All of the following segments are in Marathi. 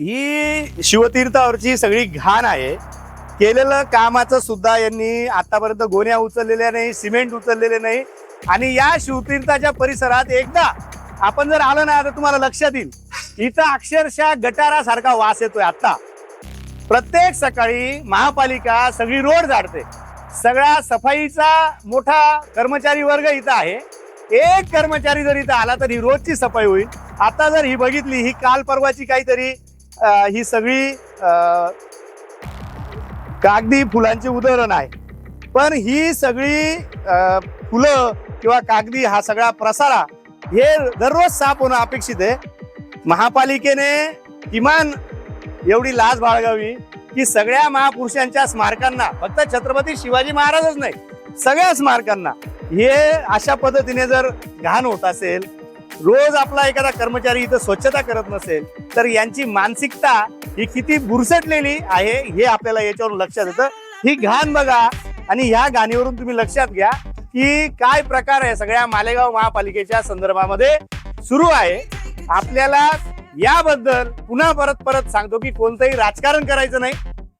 ही शिवतीर्थावरची सगळी घाण आहे. केलेलं कामाचं सुद्धा यांनी आतापर्यंत गोण्या उचललेल्या नाही सिमेंट उचललेले नाही. आणि या शिवतीर्थाच्या परिसरात एकदा आपण जर आलं ना तर तुम्हाला लक्षात येईल. इथं अक्षरशः गटारासारखा वास येतोय आता प्रत्येक सकाळी महापालिका सगळी रोड झाडते. सगळा सफाईचा मोठा कर्मचारी वर्ग इथं आहे. एक कर्मचारी जर इथं आला तर ही रोजची सफाई होईल. आता जर ही बघितली ही काल परवाची काहीतरी ही सगळी अं, कागदी फुलांची उदाहरण आहे. पण ही सगळी अं, फुलं किंवा कागदी हा सगळा प्रसारा हे दररोज साफ होणं अपेक्षित आहे. महापालिकेने किमान एवढी लाज बाळगावी की सगळ्या महापुरुषांच्या स्मारकांना फक्त छत्रपती शिवाजी महाराजच नाही सगळ्या स्मारकांना हे अशा पद्धतीने जर घाण होत असेल रोज आपला एखादा कर्मचारी इथं स्वच्छता करत नसेल तर यांची मानसिकता ही किती बुरसटलेली आहे हे आपल्याला याच्यावरून लक्षात येतं. ही घाण बघा आणि ह्या घाणीवरून तुम्ही लक्षात घ्या की काय प्रकार आहे सगळ्या मालेगाव महापालिकेच्या संदर्भामध्ये सुरू आहे. आपल्याला याबद्दल पुन्हा परत परत सांगतो की कोणतंही राजकारण करायचं नाही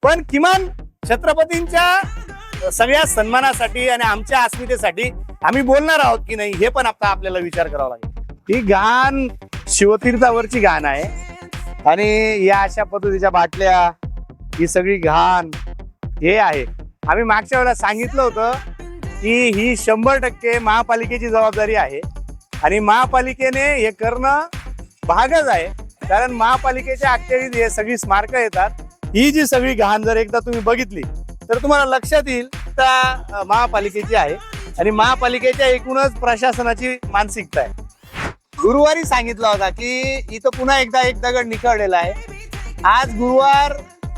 पण किमान छत्रपतींच्या सगळ्या सन्मानासाठी आणि आमच्या अस्मितेसाठी आम्ही बोलणार आहोत की नाही हे पण आता आपल्याला विचार करावा लागेल. ही घाण शिवतीर्थावरची घाण आहे. आणि या अशा पद्धतीच्या बाटल्या ही सगळी घाण हे आहे. आम्ही मागच्या वेळेला सांगितलं होतं की ही शंभर टक्के महापालिकेची जबाबदारी आहे. आणि महापालिकेने हे करणं भागच आहे. कारण महापालिकेच्या अखेरीत हे सगळी स्मारकं येतात. ही जी सगळी घाण जर एकदा तुम्ही बघितली तर तुम्हाला लक्षात येईल त्या महापालिकेची आहे. आणि महापालिकेच्या एकूणच प्रशासनाची मानसिकता आहे. गुरुवारी सांगितला होता की इथं पुन्हा एकदा एक दगड निखळलेला आहे. आज गुरुवार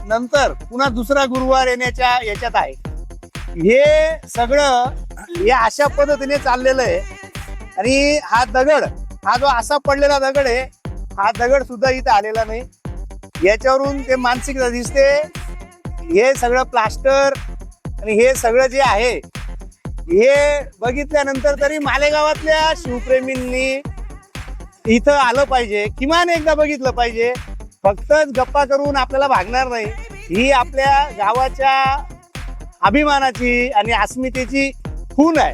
नंतर पुन्हा दुसरा गुरुवार येण्याच्या याच्यात आहे. हे सगळं हे अशा पद्धतीने चाललेलं आहे. आणि हा दगड हा जो असा पडलेला दगड आहे हा दगड सुद्धा इथं आलेला नाही. याच्यावरून ते मानसिकता दिसते. हे सगळं प्लास्टर आणि हे सगळं जे आहे हे बघितल्यानंतर तरी मालेगावातल्या शिवप्रेमींनी इथं आलं पाहिजे किमान एकदा बघितलं पाहिजे. फक्तच गप्पा करून आपल्याला भागणार नाही. ही आपल्या गावाच्या अभिमानाची आणि अस्मितेची खून आहे.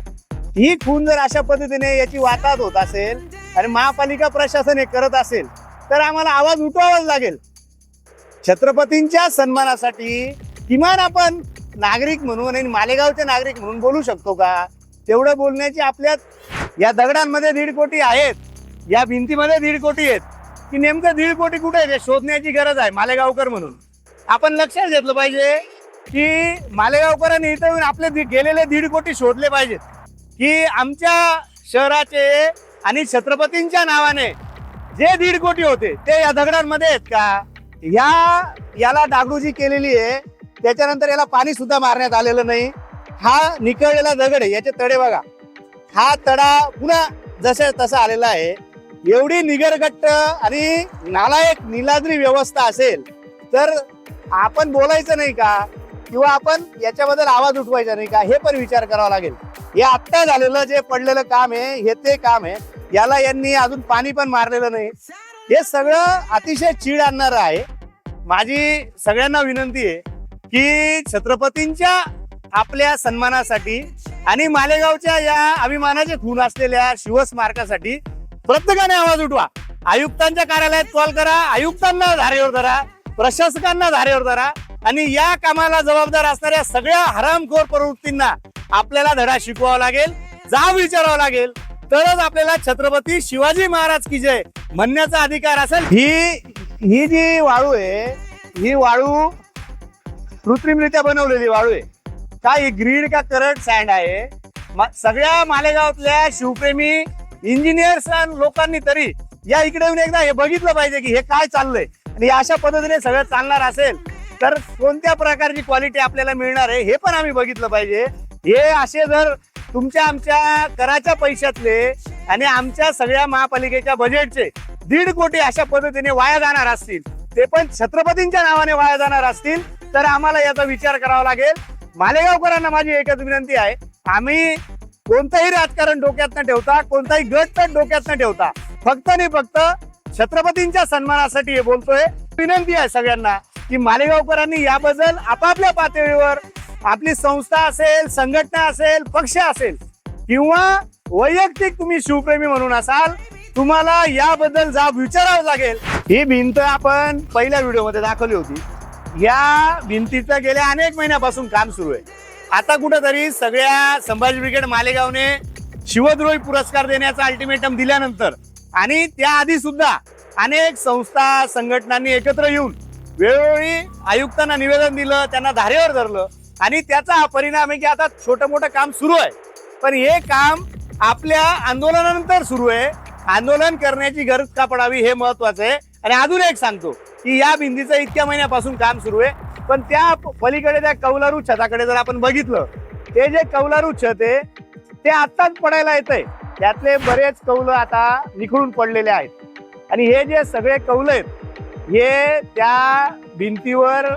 ही खून जर अशा पद्धतीने याची वाताहत होत असेल आणि महापालिका प्रशासन हे करत असेल तर आम्हाला आवाज उठवावाच लागेल. छत्रपतींच्या सन्मानासाठी किमान आपण नागरिक म्हणून आणि मालेगावचे नागरिक म्हणून बोलू शकतो का? तेवढं बोलण्याची आपल्यात या दगडांमध्ये दीड कोटी आहेत. या भिंतीमध्ये दीड कोटी आहेत. की नेमकं दीड कोटी कुठे आहे ते शोधण्याची गरज आहे मालेगावकर म्हणून. आपण लक्षात घेतलं पाहिजे की मालेगावकरांनी इथं येऊन आपले दि- गेलेले दीड कोटी शोधले पाहिजेत. की आमच्या शहराचे आणि छत्रपतींच्या नावाने जे दीड कोटी होते ते या दगडांमध्ये आहेत का? या याला डागडुजी केलेली आहे. त्याच्यानंतर याला पाणी सुद्धा मारण्यात आलेलं नाही. हा निकळलेला दगड आहे याचे तडे बघा. हा तडा पुन्हा जसे तसा आलेला आहे. एवढी निगरगट्ट आणि नालायक निलाद्री व्यवस्था असेल तर आपण बोलायचं नाही का? किंवा आपण याच्याबद्दल आवाज उठवायचा नाही का? हे पण विचार करावा लागेल. हे आत्ता झालेलं जे पडलेलं काम आहे हे ते काम आहे याला यांनी अजून पाणी पण मारलेलं नाही. हे सगळं अतिशय चीड आणणार आहे. माझी सगळ्यांना विनंती आहे की छत्रपतींच्या आपल्या सन्मानासाठी आणि मालेगावच्या या अभिमानाचे खून असलेल्या शिवस्मारकासाठी प्रत्येकाने आवाज उठवा. आयुक्तांच्या कार्यालयात कॉल करा आयुक्तांना धारेवर धरा प्रशासकांना धारेवर धरा आणि या कामाला जबाबदार असणाऱ्या सगळ्या हरामखोर प्रवृत्तींना आपल्याला धडा शिकवावा लागेल जाब विचारावा लागेल. तरच आपल्याला छत्रपती शिवाजी महाराज की जय म्हणण्याचा अधिकार असेल. ही ही जी वाळू आहे ही वाळू कृत्रिमरित्या बनवलेली वाळू आहे. काय ग्रीड का करंट सँड आहे? सगळ्या मालेगावातल्या शिवप्रेमी इंजिनियर्स लोकांनी तरी या इकडे येऊन एकदा हे बघितलं पाहिजे की हे काय चाललंय. आणि अशा पद्धतीने सगळं चालणार असेल तर कोणत्या प्रकारची क्वालिटी आपल्याला मिळणार आहे हे पण आम्ही बघितलं पाहिजे. हे असे जर तुमच्या आमच्या कराच्या पैशातले आणि आमच्या सगळ्या महापालिकेच्या बजेटचे दीड कोटी अशा पद्धतीने वाया जाणार असतील ते पण छत्रपतींच्या नावाने वाया जाणार असतील तर आम्हाला याचा विचार करावा लागेल. मालेगावकरांना माझी एकच विनंती आहे आम्ही कोणतंही राजकारण डोक्यात न ठेवता कोणताही गट पण डोक्यात न ठेवता फक्त आणि फक्त छत्रपतींच्या सन्मानासाठी हे बोलतोय. विनंती आहे सगळ्यांना की मालेगावकरांनी याबद्दल आपापल्या पातळीवर आपली संस्था असेल संघटना असेल पक्ष असेल किंवा वैयक्तिक तुम्ही शिवप्रेमी म्हणून असाल तुम्हाला याबद्दल जाब विचारावं लागेल. ही भिंत आपण पहिल्या व्हिडिओमध्ये दाखवली होती. या भिंतीचं गेल्या अनेक महिन्यापासून काम सुरू आहे. आता कुठंतरी सगळ्या संभाजी ब्रिगेड मालेगावने शिवद्रोही पुरस्कार देण्याचा अल्टिमेटम दिल्यानंतर आणि त्याआधी सुद्धा अनेक संस्था संघटनांनी एकत्र येऊन वेळोवेळी आयुक्तांना निवेदन दिलं त्यांना धारेवर धरलं आणि त्याचा हा परिणाम आहे की आता छोटं मोठं काम सुरू आहे. पण हे काम आपल्या आंदोलनानंतर सुरू आहे. आंदोलन करण्याची गरज का पडावी हे महत्वाचं आहे. आणि अजून एक सांगतो की या भिंतीचं इतक्या महिन्यापासून काम सुरू आहे. पण त्या पलीकडे त्या कौलारू छताकडे जर आपण बघितलं ते जे कौलारू छत आहे ते आत्ताच पडायला येतंय. त्यातले बरेच कौल आता निखळून पडलेले आहेत. आणि हे जे सगळे कौल आहेत हे त्या भिंतीवर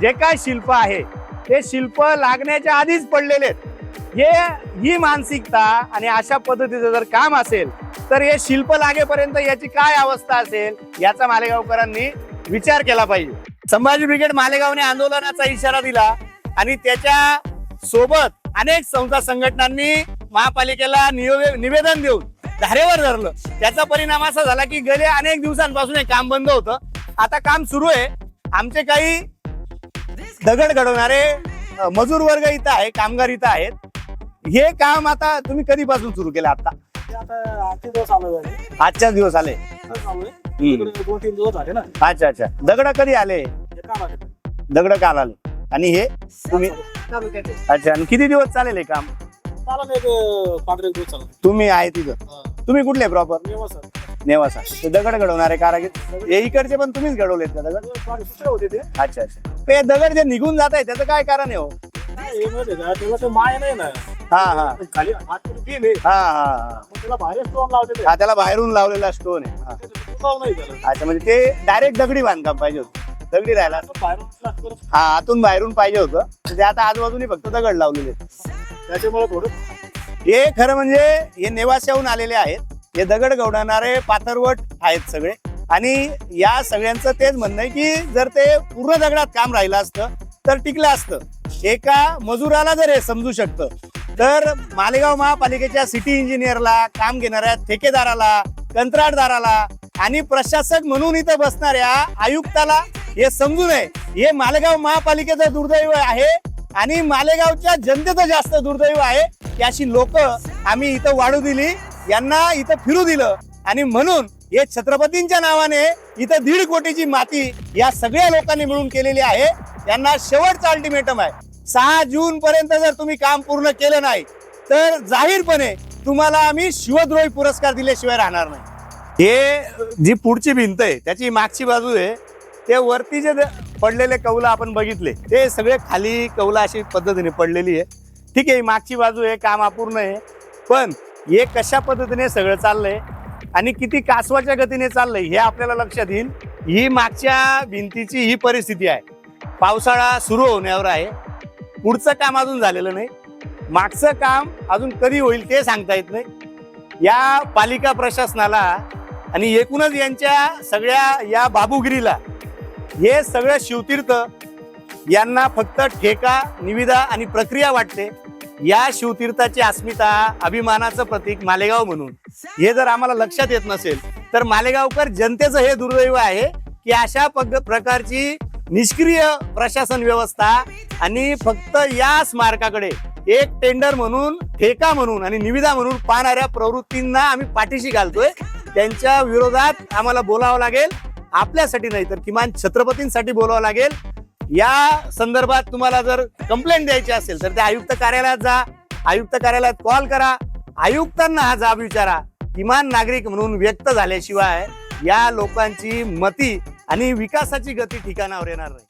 जे काय शिल्प आहे ते शिल्प लागण्याच्या आधीच पडलेले आहेत. हे ही मानसिकता आणि अशा पद्धतीचं जर काम असेल तर हे शिल्प लागेपर्यंत याची काय अवस्था असेल याचा मालेगावकरांनी विचार केला पाहिजे. संभाजी ब्रिगेड मालेगावने आंदोलनाचा इशारा दिला आणि त्याच्या सोबत अनेक संस्था संघटनांनी महापालिकेला निवे- निवेदन देऊन धारेवर धरलं. त्याचा परिणाम असा झाला की गेल्या अनेक दिवसांपासून हे काम बंद होतं. आता काम सुरू आहे. आमचे काही दगड घडवणारे मजूर वर्ग इथं आहे कामगार इथं आहेत. हे काम आता तुम्ही कधीपासून सुरू केलं आता? ते आता आजचे दिवस आलो. आजच्याच दिवस आले. दोन तीन दिवस झाले ना. अच्छा अच्छा. दगड कधी आले. दगड काल आले. आणि हे तुम्ही. अच्छा आणि किती दिवस चालेल हे काम. तुम्ही आहे तिथं. तुम्ही कुठले प्रॉपर. नेवासा ते दगड घडवणारे कारागीर हे इकडचे पण तुम्हीच घडवलेत का दगड? होते ते. अच्छा अच्छा. ते दगड जे निघून जात आहे त्याचं काय कारण आहे हो? माय नाही ना. हा हा. खाली हा हा हा. मग त्याला बाहेर हा बाहेरून लावलेला स्टोन आहे. हा. ते टिकाऊ नाही त्याला अच्छा म्हणजे ते डायरेक्ट दगडी बांधकाम पाहिजे होतं. दगडी बाहेरून ना. हा आतून बाहेरून पाहिजे होतं. तर ते आता आजूबाजूनी फक्त दगड लावलेले आहेत. त्याच्यामुळे थोडं हे खरं म्हणजे हे नेवास्याहून आलेले आहेत. हे दगड गवडणारे पाथरवट आहेत सगळे. आणि या सगळ्यांचं तेच म्हणणं आहे की जर ते पूर्ण दगडात काम राहिलं असतं तर टिकलं असतं. एका मजुराला जर हे समजू शकतं तर मालेगाव महापालिकेच्या सिटी इंजिनियरला काम घेणाऱ्या ठेकेदाराला कंत्राटदाराला आणि प्रशासक म्हणून इथं बसणाऱ्या आयुक्ताला हे समजू नये. हे मालेगाव महापालिकेचं दुर्दैव आहे आणि मालेगावच्या जनतेचं जास्त दुर्दैव आहे की अशी लोक आम्ही इथं वाढू दिली यांना इथं फिरू दिलं आणि म्हणून हे छत्रपतींच्या नावाने इथं दीड कोटीची माती या सगळ्या लोकांनी मिळून केलेली आहे. यांना शेवटचा अल्टिमेटम आहे. सहा जून पर्यंत जर तुम्ही काम पूर्ण केलं नाही तर जाहीरपणे तुम्हाला आम्ही शिवद्रोही पुरस्कार दिल्याशिवाय राहणार नाही. हे जी पुढची भिंत आहे त्याची मागची बाजू आहे ते वरती जे पडलेले कौला आपण बघितले ते सगळे खाली कौला अशी पद्धतीने पडलेली आहे. ठीक आहे मागची बाजू आहे काम अपूर्ण आहे पण हे कशा पद्धतीने सगळं चाललंय आणि किती कासवाच्या गतीने चाललंय हे आपल्याला लक्षात येईल. ही मागच्या भिंतीची ही परिस्थिती आहे. पावसाळा सुरू होण्यावर आहे. पुढचं काम अजून झालेलं नाही. मागचं काम अजून कधी होईल ते सांगता येत नाही. या पालिका प्रशासनाला आणि एकूणच यांच्या सगळ्या या बाबूगिरीला हे सगळं शिवतीर्थ यांना फक्त ठेका निविदा आणि प्रक्रिया वाटते. या शिवतीर्थाची अस्मिता अभिमानाचं प्रतीक मालेगाव म्हणून. हे जर आम्हाला लक्षात येत नसेल तर मालेगावकर जनतेचं हे दुर्दैव आहे की अशा पग प्रकारची निष्क्रिय प्रशासन व्यवस्था आणि फक्त या स्मारकाकडे एक टेंडर म्हणून ठेका म्हणून आणि निविदा म्हणून पाहणाऱ्या प्रवृत्तींना आम्ही पाठीशी घालतोय. त्यांच्या विरोधात आम्हाला बोलावं लागेल. आपल्यासाठी नाही तर किमान छत्रपतींसाठी बोलावं लागेल. या संदर्भात तुम्हाला जर कंप्लेंट द्यायची असेल तर त्या आयुक्त कार्यालयात जा. आयुक्त कार्यालयात कॉल करा. आयुक्तांना हा जाब विचारा. किमान नागरिक म्हणून व्यक्त झाल्याशिवाय या लोकांची मती आणि विकासाची गती ठिकाणावर येणार नाही.